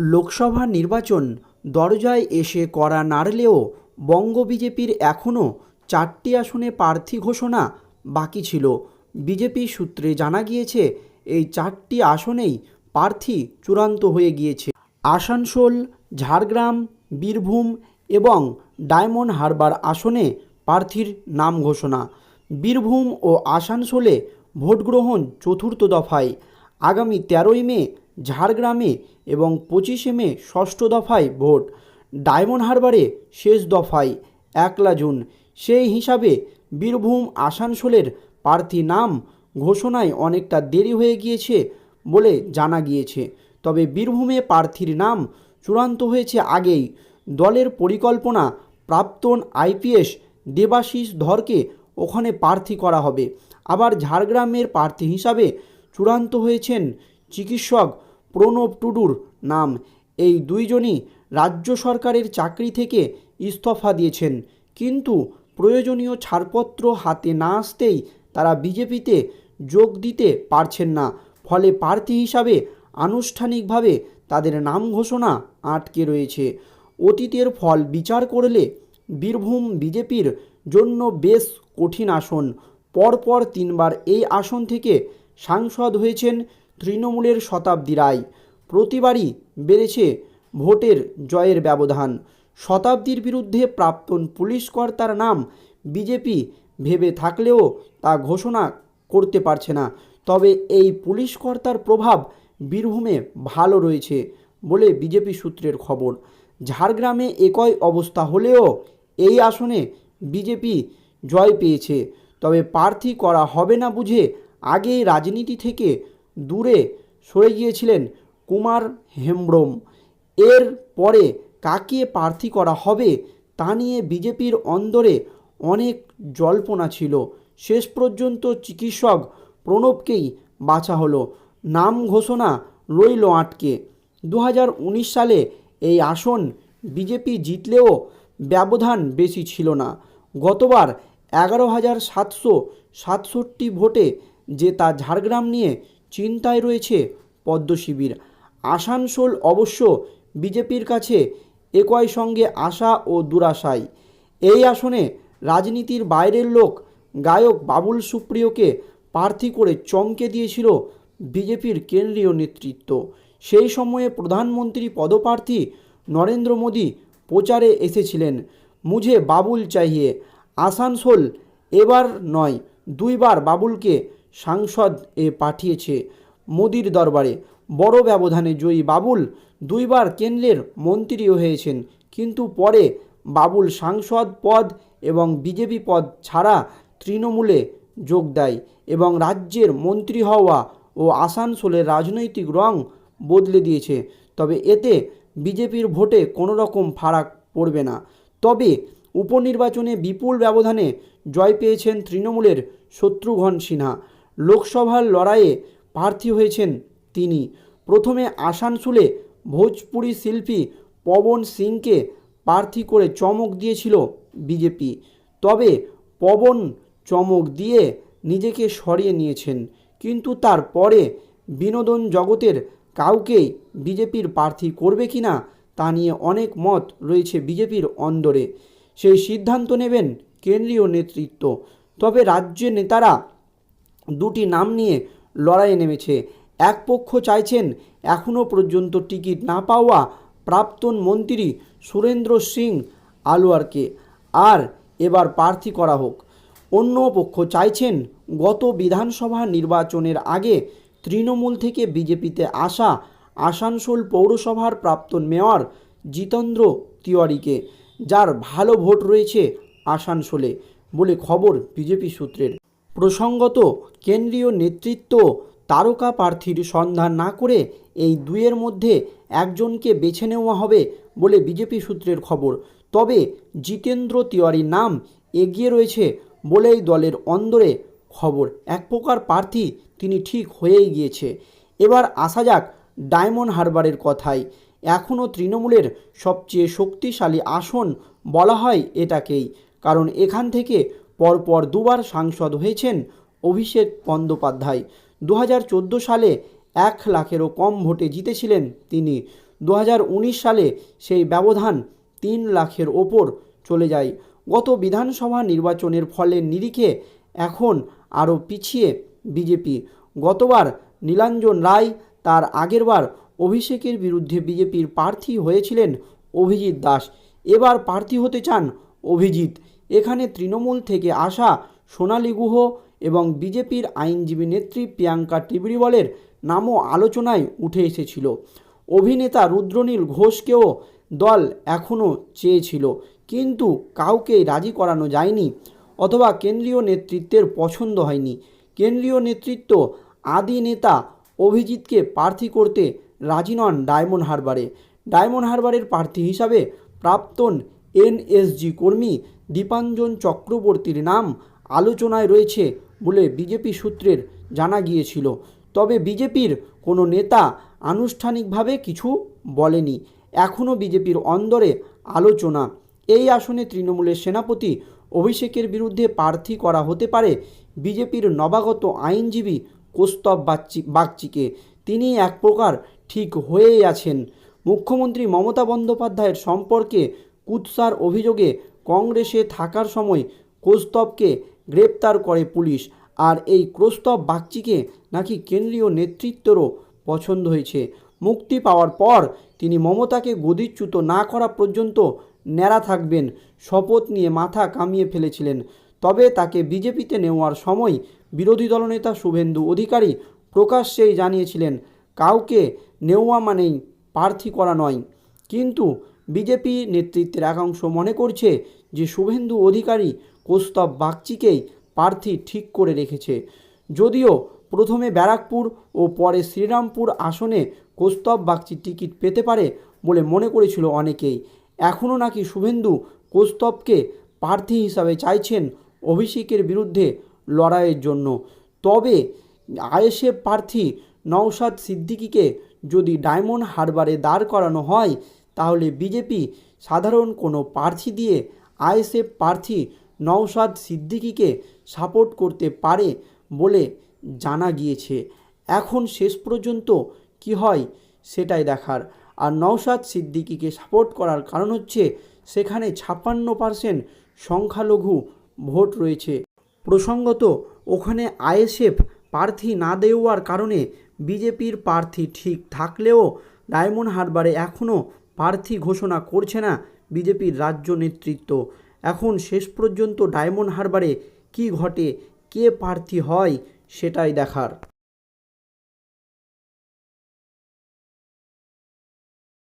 লোকসভা নির্বাচন দরজায় এসে করা নাড়লেও বঙ্গ বিজেপির এখনও চারটি আসনে প্রার্থী ঘোষণা বাকি ছিল। বিজেপি সূত্রে জানা গিয়েছে, এই চারটি আসনেই প্রার্থী চূড়ান্ত হয়ে গিয়েছে। আসানসোল, ঝাড়গ্রাম, বীরভূম এবং ডায়মন্ড হারবার আসনে প্রার্থীর নাম ঘোষণা। বীরভূম ও আসানসোলে ভোটগ্রহণ চতুর্থ দফায়। আগামী তেরোই মে ঝাড়গ্রামে এবং পঁচিশে মে ষষ্ঠ দফায় ভোট। ডায়মন্ড হারবারে শেষ দফায় একলা জুন। সেই হিসাবে বীরভূম, আসানসোলের প্রার্থী নাম ঘোষণায় অনেকটা দেরি হয়ে গিয়েছে বলে জানা গিয়েছে। তবে বীরভূমে প্রার্থীর নাম চূড়ান্ত হয়েছে আগেই। দলের পরিকল্পনা প্রাক্তন আইপিএস দেবাশিস ধরকে ওখানে প্রার্থী করা হবে। আবার ঝাড়গ্রামের প্রার্থী হিসাবে চূড়ান্ত হয়েছেন চিকিৎসক প্রণব টুডুর নাম। এই দুইজনই রাজ্য সরকারের চাকরি থেকে ইস্তফা দিয়েছেন। কিন্তু প্রয়োজনীয় ছাড়পত্র হাতে না আসতেই তারা বিজেপিতে যোগ দিতে পারছেন না। ফলে প্রার্থী হিসাবে আনুষ্ঠানিকভাবে তাদের নাম ঘোষণা আটকে রয়েছে। অতীতের ফল বিচার করলে বীরভূম বিজেপির জন্য বেশ কঠিন আসন। পরপর তিনবার এই আসন থেকে সাংসদ হয়েছেন তৃণমূলের শতাব্দী রায়। প্রতিবারই বেড়েছে ভোটের জয়ের ব্যবধান। শতাব্দীর বিরুদ্ধে প্রাক্তন পুলিশ কর্তার নাম বিজেপি ভেবে থাকলেও তা ঘোষণা করতে পারছে না। তবে এই পুলিশ কর্তার প্রভাব বীরভূমে ভালো রয়েছে বলে বিজেপি সূত্রের খবর। ঝাড়গ্রামে একই অবস্থা হলেও এই আসনে বিজেপি জয় পেয়েছে। তবে প্রার্থী করা হবে না বুঝে আগেই রাজনীতি থেকে দূরে সরে গিয়েছিলেন কুমার হেমব্রম। এর পরে কাকে প্রার্থী করা হবে তা নিয়ে বিজেপির অন্দরে অনেক জল্পনা ছিল। শেষ পর্যন্ত চিকিৎসক প্রণবকেই বাছা হলো। নাম ঘোষণা রইল আটকে। দু হাজার উনিশ সালে এই আসন বিজেপি জিতলেও ব্যবধান বেশি ছিল না। গতবার এগারো হাজার সাতশো সাতষট্টি ভোটে যে তা ঝাড়গ্রাম নিয়ে চিন্তায় রয়েছে পদ্ম শিবির আসানসোল অবশ্য বিজেপির কাছে একই সঙ্গে আশা ও দুরাশায়। এই আসনে রাজনীতির বাইরের লোক গায়ক বাবুল সুপ্রিয়কে প্রার্থী করে চমকে দিয়েছিল বিজেপির কেন্দ্রীয় নেতৃত্ব। সেই সময়ে প্রধানমন্ত্রী পদপ্রার্থী নরেন্দ্র মোদী প্রচারে এসেছিলেন, মুঝে বাবুল চাইয়ে আসানসোল এবার নয়, দুইবার বাবুলকে সাংসদ এ পাঠিয়েছে মোদির দরবারে। বড় ব্যবধানে জয়ী বাবুল দুইবার কেন্দ্রের মন্ত্রীও হয়েছেন। কিন্তু পরে বাবুল সাংসদ পদ এবং বিজেপি পদ ছাড়া তৃণমূলে যোগ দেয় এবং রাজ্যের মন্ত্রী হওয়া ও আসানসোলের রাজনৈতিক রং বদলে দিয়েছে। তবে এতে বিজেপির ভোটে কোনো রকম ফারাক পড়বে না। তবে উপনির্বাচনে বিপুল ব্যবধানে জয় পেয়েছেন তৃণমূলের শত্রুঘ্ন সিনহা। লোকসভার লড়াইয়ে প্রার্থী হয়েছেন তিনি। প্রথমে আসানসোলে ভোজপুরি শিল্পী পবন সিংকে প্রার্থী করে চমক দিয়েছিল বিজেপি। তবে পবন চমক দিয়ে নিজেকে সরিয়ে নিয়েছেন। কিন্তু তারপরে বিনোদন জগতের কাউকেই বিজেপির প্রার্থী করবে কি না, তা নিয়ে অনেক মত রয়েছে বিজেপির অন্দরে। সেই সিদ্ধান্ত নেবেন কেন্দ্রীয় নেতৃত্ব। তবে রাজ্যের নেতারা দুটি নাম নিয়ে লড়াইয়ে নেমেছে। এক পক্ষ চাইছেন এখনও পর্যন্ত টিকিট না পাওয়া প্রাক্তন মন্ত্রী সুরেন্দ্র সিং আলোয়ারকে। আর এবার প্রার্থী করা হোক। অন্য পক্ষ চাইছেন গত বিধানসভা নির্বাচনের আগে তৃণমূল থেকে বিজেপিতে আসা আসানসোল পৌরসভার প্রাক্তন মেয়র জিতেন্দ্র তিওয়ারিকে, যার ভালো ভোট রয়েছে আসানসোলে বলে খবর বিজেপি সূত্রের। প্রসঙ্গত, কেন্দ্রীয় নেতৃত্ব তারকা প্রার্থীর সন্ধান না করে এই দুয়ের মধ্যে একজনকে বেছে নেওয়া হবে বলে বিজেপি সূত্রের খবর। তবে জিতেন্দ্র তিওয়ারির নাম এগিয়ে রয়েছে বলেই দলের অন্দরে খবর। এক প্রকার প্রার্থী তিনি ঠিক হয়েই গিয়েছে। এবার আসা যাক ডায়মন্ড হারবারের কথায়। এখনও তৃণমূলের সবচেয়ে শক্তিশালী আসন বলা হয় এটাকেই। কারণ এখান থেকে পরপর দুবার সাংসদ হয়েছেন অভিষেক বন্দ্যোপাধ্যায়। দু হাজার চোদ্দ সালে এক লাখেরও কম ভোটে জিতেছিলেন তিনি। দু হাজার উনিশ সালে সেই ব্যবধান তিন লাখের ওপর চলে যায়। গত বিধানসভা নির্বাচনের ফলের নিরিখে এখন আরও পিছিয়ে বিজেপি। গতবার নীলাঞ্জন রায়, তার আগেরবার অভিষেকের বিরুদ্ধে বিজেপির প্রার্থী হয়েছিলেন অভিজিৎ দাস। এবার প্রার্থী হতে চান অভিজিৎ। এখানে তৃণমূল থেকে আসা সোনালী গুহ এবং বিজেপির আইনজীবী নেত্রী প্রিয়াঙ্কা টিবরিওয়ালের নামও আলোচনায় উঠে এসেছিল। অভিনেতা রুদ্রনীল ঘোষকেও দল এখনও চেয়েছিল, কিন্তু কাউকেই রাজি করানো যায়নি অথবা কেন্দ্রীয় নেতৃত্বের পছন্দ হয়নি। কেন্দ্রীয় নেতৃত্ব আদি নেতা অভিজিৎকে প্রার্থী করতে রাজি নন ডায়মন্ড হারবারে। ডায়মন্ড হারবারের প্রার্থী হিসাবে প্রাক্তন এনএসজি কর্মী দীপাঞ্জন চক্রবর্তীর নাম আলোচনায় রয়েছে বলে বিজেপি সূত্রের জানা গিয়েছিল। তবে বিজেপির কোনো নেতা আনুষ্ঠানিকভাবে কিছু বলেনি। এখনও বিজেপির অন্দরে আলোচনা। এই আসনে তৃণমূলের সেনাপতি অভিষেকের বিরুদ্ধে প্রার্থী করা হতে পারে বিজেপির নবাগত আইনজীবী কোস্তব বাগচি, বাগচিকে। তিনি এক প্রকার ঠিক হয়েই আছেন। মুখ্যমন্ত্রী মমতা বন্দ্যোপাধ্যায়ের সম্পর্কে কুৎসার অভিযোগে কংগ্রেসে থাকার সময় কৌস্তবকে গ্রেপ্তার করে পুলিশ। আর এই কৌস্তব বাগচিকে নাকি কেন্দ্রীয় নেতৃত্বেরও পছন্দ হয়েছে। মুক্তি পাওয়ার পর তিনি মমতাকে গদিচ্যুত না করা পর্যন্ত ন্যাড়া থাকবেন, শপথ নিয়ে মাথা কামিয়ে ফেলেছিলেন। তবে তাকে বিজেপিতে নেওয়ার সময় বিরোধী দলনেতা শুভেন্দু অধিকারী প্রকাশ্যেই জানিয়েছিলেন, কাউকে নেওয়া মানেই প্রার্থী করা নয়। কিন্তু বিজেপি নেতৃত্বের একাংশ মনে করছে যে শুভেন্দু অধিকারী কৌস্তব বাগচিকেই প্রার্থী ঠিক করে রেখেছে। যদিও প্রথমে ব্যারাকপুর ও পরে শ্রীরামপুর আসনে কৌস্তব বাগচি টিকিট পেতে পারে বলে মনে করেছিল অনেকেই। এখনও নাকি শুভেন্দু কৌস্তবকে প্রার্থী হিসাবে চাইছেন অভিষেকের বিরুদ্ধে লড়াইয়ের জন্য। তবে আইএসএফ প্রার্থী নওশাদ সিদ্দিকিকে যদি ডায়মন্ড হারবারে দাঁড় করানো হয় তাহলে বিজেপি সাধারণ কোনো প্রার্থী দিয়ে আইএসএফ প্রার্থী নওশাদ সিদ্দিকিকে সাপোর্ট করতে পারে বলে জানা গিয়েছে। এখন শেষ পর্যন্ত কি হয় সেটাই দেখার। আর নওশাদ সিদ্দিকিকে সাপোর্ট করার কারণ হচ্ছে সেখানে ছাপ্পান্ন পার্সেন্ট সংখ্যালঘু ভোট রয়েছে। প্রসঙ্গত, ওখানে আইএসএফ প্রার্থী না দেওয়ার কারণে বিজেপির প্রার্থী ঠিক থাকলেও ডায়মন্ড হারবারে এখনও প্রার্থী ঘোষণা করছে না বিজেপির রাজ্য নেতৃত্ব। এখন শেষ পর্যন্ত ডায়মন্ড হারবারে কি ঘটে, কে প্রার্থী হয়, সেটাই দেখার।